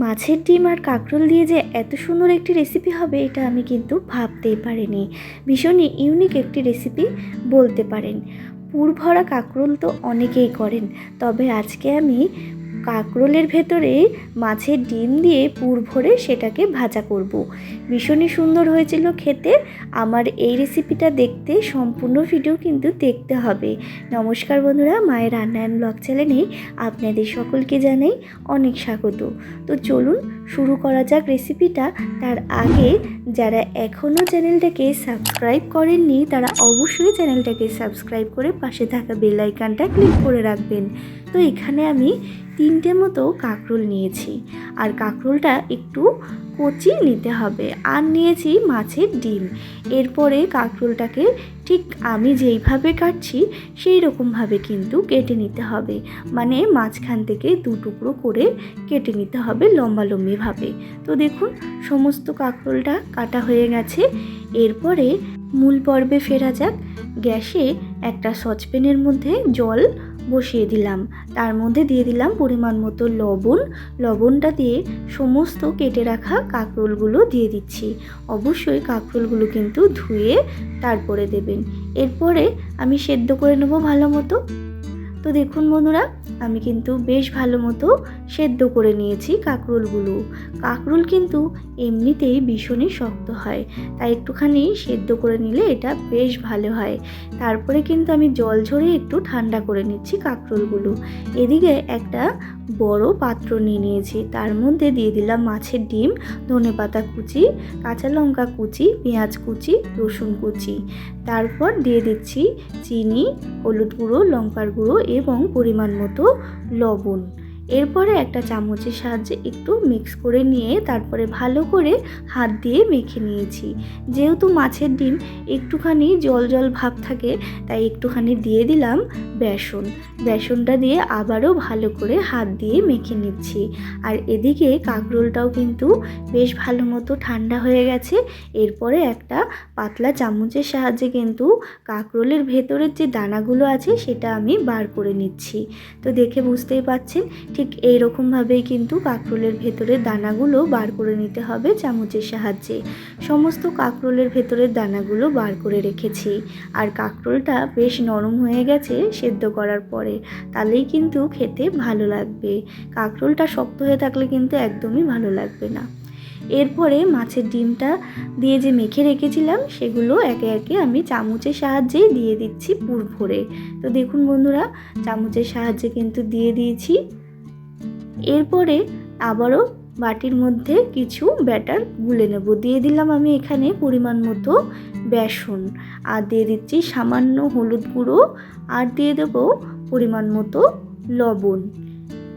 মাছের ডিম আর কাঁকরোল দিয়ে যে এত সুন্দর একটি রেসিপি হবে, এটা আমি কিন্তু ভাবতেই পারিনি। ভীষণই ইউনিক একটি রেসিপি বলতে পারেন। পুর ভরা কাঁকরোল তো অনেকেই করেন, তবে আজকে আমি কাঁকরোলের ভেতরে মাছের ডিম দিয়ে পুর ভরে সেটাকে ভাজা করব। ভীষণই সুন্দর হয়েছিল খেতে। আমার এই রেসিপিটা দেখতে, সম্পূর্ণ ভিডিও কিন্তু দেখতে হবে। নমস্কার বন্ধুরা, মায়ের রান্নায়ন ব্লগ চ্যানেলে আপনাদের সকলকে জানাই অনেক স্বাগত। তো চলুন শুরু করা যাক রেসিপিটা তার আগে যারা এখনও চ্যানেলটাকে সাবস্ক্রাইব করেননি, তারা অবশ্যই চ্যানেলটাকে সাবস্ক্রাইব করে পাশে থাকা বেলাইকানটা ক্লিক করে রাখবেন। তো এখানে আমি তিনটে মতো কাঁকরোল নিয়েছি। আর কাঁকরোলটা একটু কচি নিতে হবে। আর নিয়েছি মাছের ডিম। এরপরে কাঁকরোলটাকে ঠিক আমি যেইভাবে কাটছি সেই রকমভাবে কিন্তু কেটে নিতে হবে। মানে মাঝখান থেকে দু টুকরো করে কেটে নিতে হবে লম্বা লম্বিভাবে তো দেখুন, সমস্ত কাঁকরোলটা কাটা হয়ে গেছে। এরপরে মূল পর্বে ফেরা যাক। গ্যাসে একটা সসপ্যানের মধ্যে জল বসিয়ে দিলাম। তার মধ্যে দিয়ে দিলাম পরিমাণ মতো লবণ। লবণটা দিয়ে সমস্ত কেটে রাখা কাঁকরোলগুলো দিয়ে দিচ্ছি। অবশ্যই কাঁকরোলগুলো কিন্তু ধুয়ে তারপরে দেবেন। এরপরে আমি সেদ্ধ করে নেব ভালো মতো। তো দেখুন বন্ধুরা, আমি কিন্তু বেশ ভালো মতো সেদ্ধ করে নিয়েছি কাঁকরোলগুলো। কাঁকরোল কিন্তু এমনিতেই ভীষণই শক্ত হয়, তাই একটুখানি সেদ্ধ করে নিলে এটা বেশ ভালো হয়। তারপরে কিন্তু আমি জল ঝরে একটু ঠান্ডা করে নিচ্ছি কাঁকরোলগুলো। এদিকে একটা বড় পাত্র নিয়ে নিয়েছি। তার মধ্যে দিয়ে দিলাম মাছের ডিম, ধনে পাতা কুচি, কাঁচা লঙ্কা কুচি, পেঁয়াজ কুচি, রসুন কুচি। তারপর দিয়ে দিচ্ছি চিনি, হলুদ গুঁড়ো, লঙ্কার গুঁড়ো এবং পরিমাণ মতো লবণ। এরপরে একটা চামচের সাহায্যে একটু মিক্স করে নিয়ে তারপরে ভালো করে হাত দিয়ে মেখে নিয়েছি। যেহেতু মাছের ডিম একটুখানি জল জল ভাব থাকে, তাই একটুখানি দিয়ে দিলাম বেসন। বেসনটা দিয়ে আবারও ভালো করে হাত দিয়ে মেখে নিচ্ছি। আর এদিকে কাঁকরোলটাও কিন্তু বেশ ভালো মতো ঠান্ডা হয়ে গেছে। এরপরে একটা পাতলা চামচের সাহায্যে কিন্তু কাঁকরোলের ভেতরের যে দানাগুলো আছে, সেটা আমি বার করে নিচ্ছি। তো দেখে বুঝতেই পাচ্ছেন ঠিক এই রকমভাবেই কিন্তু কাঁকরোলের ভেতরের দানাগুলো বার করে নিতে হবে চামচের সাহায্যে। সমস্ত কাঁকরোলের ভেতরের দানাগুলো বার করে রেখেছি। আর কাঁকরোলটা বেশ নরম হয়ে গেছে সেদ্ধ করার পরে, তাহলেই কিন্তু খেতে ভালো লাগবে। কাঁকরোলটা শক্ত হয়ে থাকলে কিন্তু একদমই ভালো লাগবে না। এরপরে মাছের ডিমটা দিয়ে যে মেখে রেখেছিলাম, সেগুলো একে একে আমি চামচের সাহায্যে দিয়ে দিচ্ছি পুর ভরে। তো দেখুন বন্ধুরা, চামচের সাহায্যে কিন্তু দিয়ে দিয়েছি। এরপরে আবারও বাটির মধ্যে কিছু ব্যাটার গুলে নেব। দিয়ে দিলাম আমি এখানে পরিমাণ মতো বেসন। আর দিয়ে দিচ্ছি সামান্য হলুদ গুঁড়ো। আর দিয়ে দেবো পরিমাণ মতো লবণ।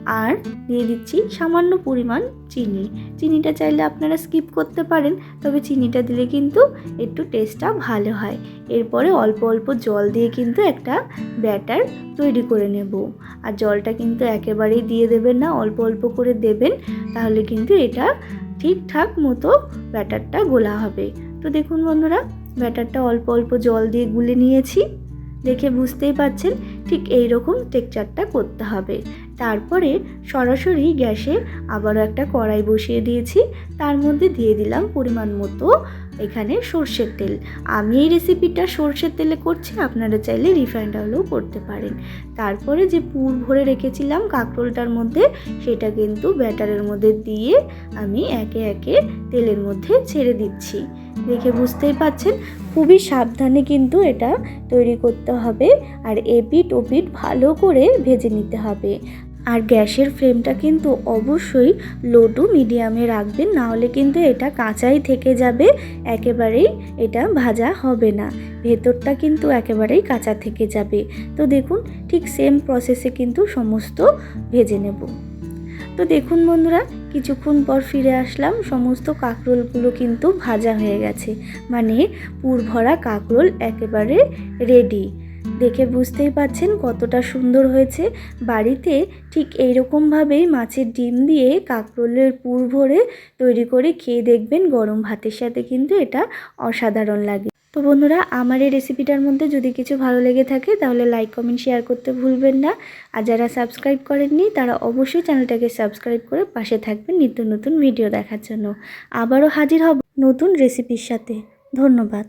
আর দিয়ে দিচ্ছি সামান্য পরিমাণ চিনি। চিনিটা চাইলে আপনারা স্কিপ করতে পারেন, তবে চিনিটা দিলে কিন্তু একটু টেস্টটা ভালো হয়। এরপরে অল্প অল্প জল দিয়ে কিন্তু একটা ব্যাটার তৈরি করে নেব। আর জলটা কিন্তু একেবারেই দিয়ে দেবেন না, অল্প অল্প করে দেবেন, তাহলে কিন্তু এটা ঠিকঠাক মতো ব্যাটারটা গোলা হবে। তো দেখুন বন্ধুরা, ব্যাটারটা অল্প অল্প জল দিয়ে গুলে নিয়েছি। দেখে বুঝতেই পাচ্ছেন ঠিক এই রকম টেকচারটা করতে হবে। তারপরে সরাসরি গ্যাসে আবারও একটা কড়াই বসিয়ে দিয়েছি। তার মধ্যে দিয়ে দিলাম পরিমাণ মতো এখানে সর্ষের তেল। আমি এই রেসিপিটা সর্ষের তেলে করছি, আপনারা চাইলে রিফাইন্ড অয়েলও করতে পারেন। তারপরে যে পুর ভরে রেখেছিলাম কাঁকরোলটার মধ্যে, সেটা কিন্তু ব্যাটারের মধ্যে দিয়ে আমি একে একে তেলের মধ্যে ছেড়ে দিচ্ছি। দেখে বুঝতেই পাচ্ছেন খুবই সাবধানে কিন্তু এটা তৈরি করতে হবে আর এপিট ওপিট ভালো করে ভেজে নিতে হবে। আর গ্যাসের ফ্লেমটা কিন্তু অবশ্যই লো টু মিডিয়ামে রাখবেন, নাহলে কিন্তু এটা কাঁচাই থেকে যাবে, একেবারেই এটা ভাজা হবে না। ভেতরটা কিন্তু একেবারেই কাঁচা থেকে যাবে। তো দেখুন, ঠিক সেম প্রসেসে কিন্তু সমস্ত ভেজে নেব। তো দেখুন বন্ধুরা কিছুক্ষণ পর ফিরে আসলাম, সমস্ত কাঁকরোলগুলো কিন্তু ভাজা হয়ে গেছে। মানে পুর ভরা কাঁকরোল একেবারে রেডি দেখে বুঝতেই পাচ্ছেন কতটা সুন্দর হয়েছে। বাড়িতে ঠিক এইরকমভাবেই মাছের ডিম দিয়ে কাঁকরোলের পুর ভরে তৈরি করে খেয়ে দেখবেন গরম ভাতের সাথে কিন্তু এটা অসাধারণ লাগে। তো বন্ধুরা, আমার এই রেসিপিটার মধ্যে যদি কিছু ভালো লেগে থাকে, তাহলে লাইক কমেন্ট শেয়ার করতে ভুলবেন না। আর যারা সাবস্ক্রাইব করেননি, তারা অবশ্যই চ্যানেলটাকে সাবস্ক্রাইব করে পাশে থাকবেন নিত্য নতুন ভিডিও দেখার জন্য। আবারও হাজির হব নতুন রেসিপির সাথে। ধন্যবাদ।